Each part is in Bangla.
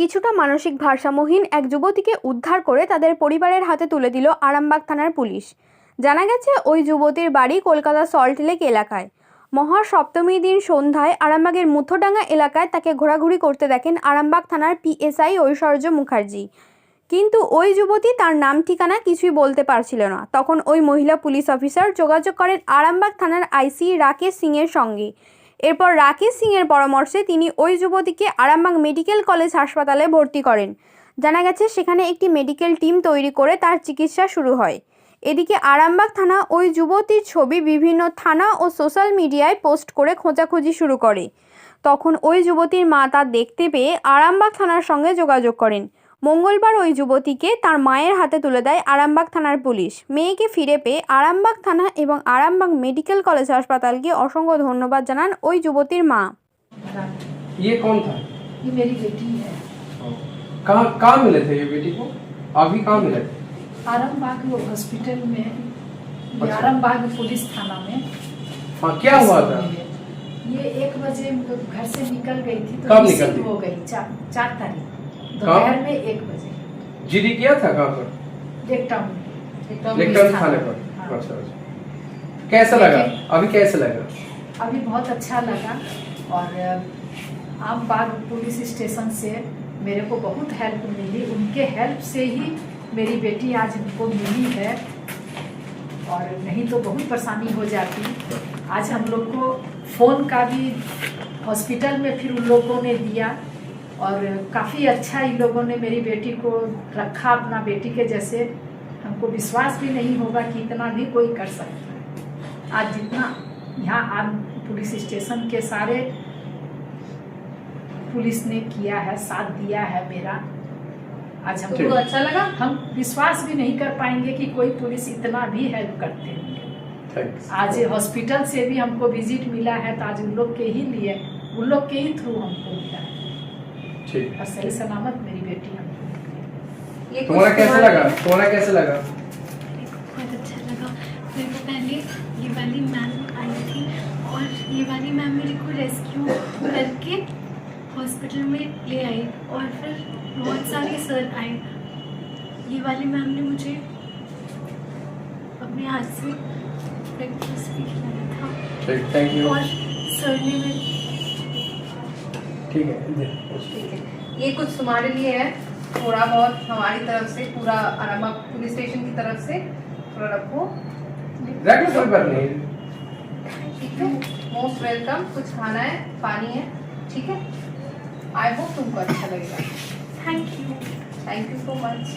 কিছুটা মানসিক ভারসাম্যহীন এক যুবতীকে উদ্ধার করে তাদের পরিবারের হাতে তুলে দিল আরামবাগ থানার পুলিশ। জানা গেছে, ওই যুবতীর বাড়ি কলকাতা সল্টলেক এলাকায়। মহা সপ্তমীর দিন সন্ধ্যায় আরামবাগের মুথোডাঙ্গা এলাকায় তাকে ঘোরাঘুরি করতে দেখেন আরামবাগ থানার পিএসআই ঐশ্বর্য মুখার্জি। কিন্তু ওই যুবতী তার নাম ঠিকানা কিছুই বলতে পারছিল না। তখন ওই মহিলা পুলিশ অফিসার যোগাযোগ করেন আরামবাগ থানার আইসি রাকেশ সিংয়ের সঙ্গে। এরপর রাকেশ সিংয়ের পরামর্শে তিনি ওই যুবতীকে আরামবাগ মেডিকেল কলেজ হাসপাতালে ভর্তি করেন। জানা গেছে, সেখানে একটি মেডিকেল টিম তৈরি করে তার চিকিৎসা শুরু হয়। এদিকে আরামবাগ থানা ওই যুবতীর ছবি বিভিন্ন থানা ও সোশ্যাল মিডিয়ায় পোস্ট করে খোঁজাখুঁজি শুরু করে। তখন ওই যুবতীর মা তা দেখতে পেয়ে আরামবাগ থানার সঙ্গে যোগাযোগ করেন। মঙ্গলবার ওই যুবতীকে তার মায়ের হাতে তুলে দেয় আরামবাগ থানার পুলিশ মেয়েকে ফিরে পেয়ে আরামবাগ থানা এবং আরামবাগ মেডিকেল কলেজ হাসপাতালকে অসংখ্য ধন্যবাদ জানান ওই যুবতীর মা ये कौन था ये मेरी बेटी है कहाँ कहाँ मिले थे ये बेटी को अभी कहाँ मिले थे आरामबाग वो हॉस्पिटल में ये अच्छा। आरामबाग पुलिस थाना में हाँ क्या हुआ था ये एक बजे घर से निकल गई थी तो कब मिसिंग निकल गई? हो गई चार चार तारीख दोपहर में एक बजे। जीडी किया था कहाँ पर? थाने पर। हाँ। अच्छा अच्छा। कैसा लगा? अभी कैसा लगा? अभी बहुत अच्छा लगा। और आम बाग पुलिस स्टेशन से मेरे को बहुत हेल्प मिली। उनके हेल्प से ही मेरी बेटी आज हमको मिली है। और नहीं तो बहुत परेशानी हो जाती। आज हम लोग को फ़ोन का भी हॉस्पिटल में फिर उन लोगों ने दिया। और काफ़ी अच्छा इन लोगों ने मेरी बेटी को रखा अपना बेटी के जैसे। हमको विश्वास भी नहीं होगा कि इतना भी कोई कर सकता है। आज जितना यहाँ आज पुलिस स्टेशन के सारे पुलिस ने किया है साथ दिया है मेरा। आज हम ठीक। अच्छा लगा? हम विश्वास भी नहीं कर पाएँगे कि कोई पुलिस इतना भी हेल्प करते होंगे। आज हॉस्पिटल से भी हमको विज़िट मिला है तो आज उन लोग के ही लिए उन लोग के ही थ्रू हमको मिला है। और सही सलामत मेरी बेटी है। ये तुम्हारा कैसा लगा? तुम्हारा कैसा लगा? बहुत अच्छा लगा। मेरे को पहले ये वाली मैम आई थी और ये वाली मैम मेरे को रेस्क्यू करके हॉस्पिटल में ले आई और फिर बहुत सारे सर आए। ये वाली मैम ने मुझे अपने हाथ से ब्रेकफास्ट भी खिलाया था। थैंक यू और सर ने मेरे ठीक है ठीक है। ये कुछ तुम्हारे लिए है थोड़ा बहुत हमारी तरफ़ से पूरा आरामा पुलिस स्टेशन की तरफ़ से थोड़ा रखो। रख लो कोई बात नहीं। ठीक है मोस्ट वेलकम कुछ खाना है पानी है ठीक है? आई होप तुमको अच्छा लगेगा। Thank you thank you so much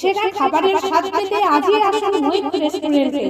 সেরা খাবারের স্বাদ পেতে আজই আসুন মৈত্র রেস্টুরেন্টে